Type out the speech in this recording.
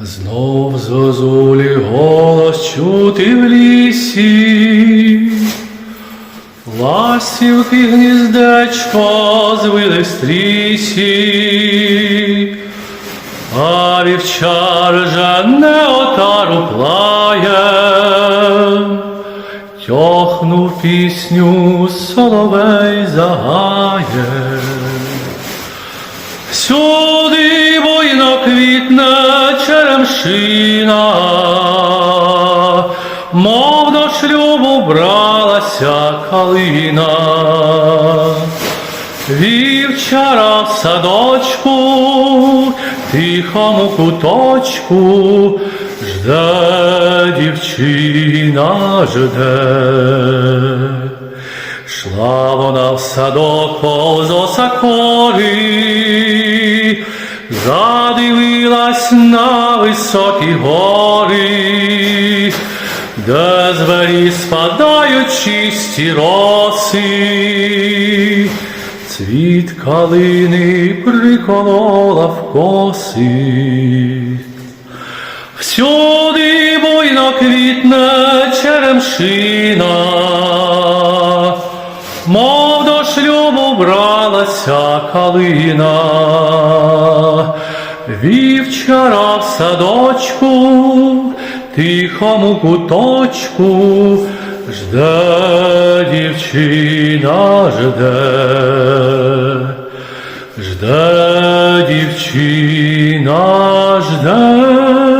Знов з зозулі голос чути в лісі, ластівки гніздечко звили стрісі, а вівчар же не отару плає, тьохнув пісню соловей загає. Сюди квітне черемшина, мов до шлюбу бралася калина. Вівчара в садочку, тихому куточку, жде дівчина жде. Шла вона в садок повз осакори, задивилась на високі гори, де з вері спадають чисті роси, цвіт калини приколола в коси. Всюди буйно квітне черемшина, мов до шлюбу бралася калина, Вівчора в садочку, тихому куточку, жде дівчина, жде, жде дівчина, жде.